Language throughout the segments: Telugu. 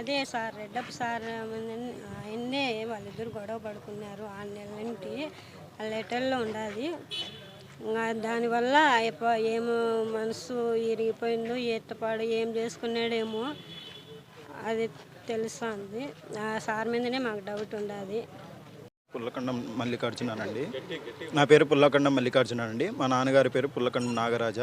అదే సార్ రెడ్డప్ప సార్ ఆయన్నే వాళ్ళిద్దరు గొడవ పడుకున్నారు. ఆ నెల నుండి ఆ లెటర్లో ఉండాలి దానివల్ల ఏమో మనసు ఇరిగిపోయిందో ఎత్తపాడు ఏం చేసుకున్నాడేమో అది తెలుస్తుంది. ఆ సార్ మీదనే మాకు డౌట్ ఉండాలి పుల్లకండం మల్లికార్జునానండి. నా పేరు పుల్లకండం మల్లికార్జునానండి. మా నాన్నగారి పేరు పుల్లకండం నాగరాజ.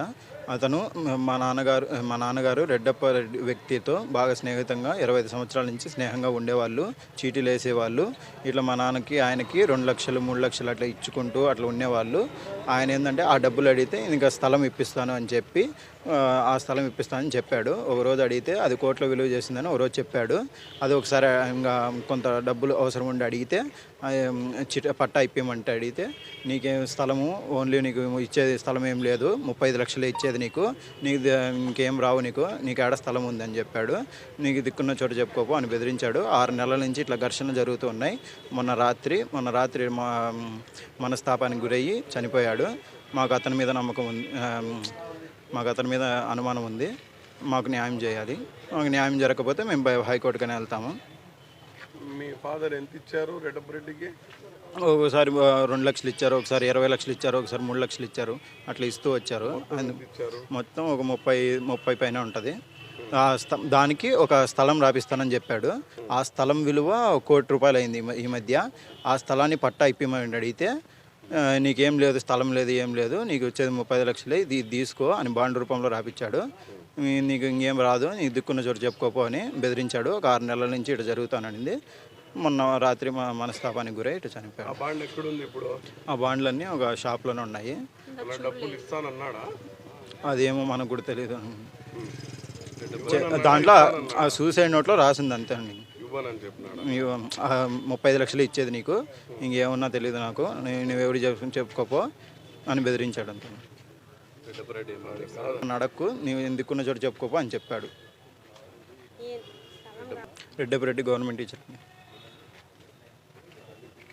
అతను మా నాన్నగారు మా నాన్నగారు రెడ్డప్ప రెడ్డి వ్యక్తితో బాగా స్నేహితంగా ఇరవై ఐదు సంవత్సరాల నుంచి స్నేహంగా ఉండేవాళ్ళు చీటీలు వేసేవాళ్ళు. ఇట్లా మా నాన్నకి ఆయనకి రెండు లక్షలు మూడు లక్షలు అట్లా ఇచ్చుకుంటూ అట్లా ఉండేవాళ్ళు. ఆయన ఏంటంటే ఆ డబ్బులు అడిగితే ఇంకా స్థలం ఇప్పిస్తాను అని చెప్పి ఆ, స్థలం ఇప్పిస్తానని చెప్పాడు. ఒక రోజు అడిగితే అది కోట్ల విలువ చేసిందని ఒక రోజు చెప్పాడు. అది ఒకసారి ఇంకా కొంత డబ్బులు అవసరం ఉండి అడిగితే చిట్ట చిట పట్టా ఇప్పమంటే అడిగితే నీకేం స్థలము ఓన్లీ నీకు ఇచ్చేది స్థలం ఏం లేదు ముప్పై ఐదు లక్షలే ఇచ్చేది నీకు నీకు ఇంకేం రావు నీకు నీకు ఆడ స్థలం ఉందని చెప్పాడు. నీకు దిక్కున్న చోట చెప్పుకోపు అని బెదిరించాడు. ఆరు నెలల నుంచి ఇట్లా ఘర్షణలు జరుగుతూ ఉన్నాయి. మొన్న రాత్రి మొన్న రాత్రి మా మనస్తాపానికి గురయ్యి చనిపోయాడు. మాకు అతని మీద నమ్మకం ఉంది మాకు అతని మీద అనుమానం ఉంది. మాకు న్యాయం చేయాలి. మాకు న్యాయం జరగకపోతే మేము హైకోర్టుకనే వెళ్తాము. మీ ఫాదర్ ఎంత ఇచ్చారు రెడ్డప్పరెడ్డికి ఒకసారి రెండు లక్షలు ఇచ్చారు ఒకసారి ఇరవై లక్షలు ఇచ్చారు ఒకసారి మూడు లక్షలు ఇచ్చారు. అట్లా ఇస్తూ వచ్చారు. మొత్తం ఒక ముప్పై ముప్పై పైన ఉంటుంది. దానికి ఒక స్థలం రాపిస్తానని చెప్పాడు. ఆ స్థలం విలువ కోటి రూపాయలు అయింది ఈ మధ్య. ఆ స్థలాన్ని పట్టా ఇప్పిమని అడిగితే నీకేం లేదు స్థలం లేదు ఏం లేదు నీకు వచ్చేది ముప్పై లక్షలే ఇది తీసుకో అని బాండ్ రూపంలో రాపిచ్చాడు. నీకు ఇంకేం రాదు నీకు దిక్కున్న చోటు చెప్పుకోపో అని బెదిరించాడు. ఒక ఆరు నెలల నుంచి ఇటు జరుగుతానండి మొన్న రాత్రి మా మనస్తాపానికి గురై ఇటు ఆ చనిపోయాడు బాండ్ ఎక్కడుంది ఇప్పుడు? ఆ బాండ్లన్నీ ఒక షాప్లోనే ఉన్నాయి. డబ్బులు ఇస్తానన్నాడా? అదేమో మనకు కూడా తెలియదు దాంట్లో ఆ సూసైడ్ నోట్లో రాసింది అంతే అండి. ఇవ్వనని చెప్పినాడా? ముప్పై ఐదు లక్షలు ఇచ్చేది నీకు. ఇంకేమన్నా తెలియదు నాకు. నీ- నువ్వు ఎవరు చెప్పు చెప్పుకోపో అని బెదిరించాడు అంతే. నడక్కు నీవు ఎందుకున్న చోటు చెప్పుకోపో అని చెప్పాడు. రెడ్డపిరెడ్డి గవర్నమెంట్ టీచర్.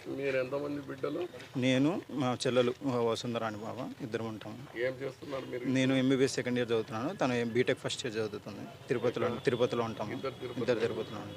మీరు ఎంతమంది బిడ్డలు? నేను మా చెల్లెలు వసుంధరాణి బాబా ఇద్దరు ఉంటాము. ఏం చేస్తున్నారు మీరు? నేను ఎంబీబీఎస్ సెకండ్ ఇయర్ చదువుతున్నాను. తను బీటెక్ ఫస్ట్ ఇయర్ చదువుతుంది. తిరుపతిలో తిరుపతిలో ఉంటాము. ఇద్దరు తిరుపతిలో ఉంటాం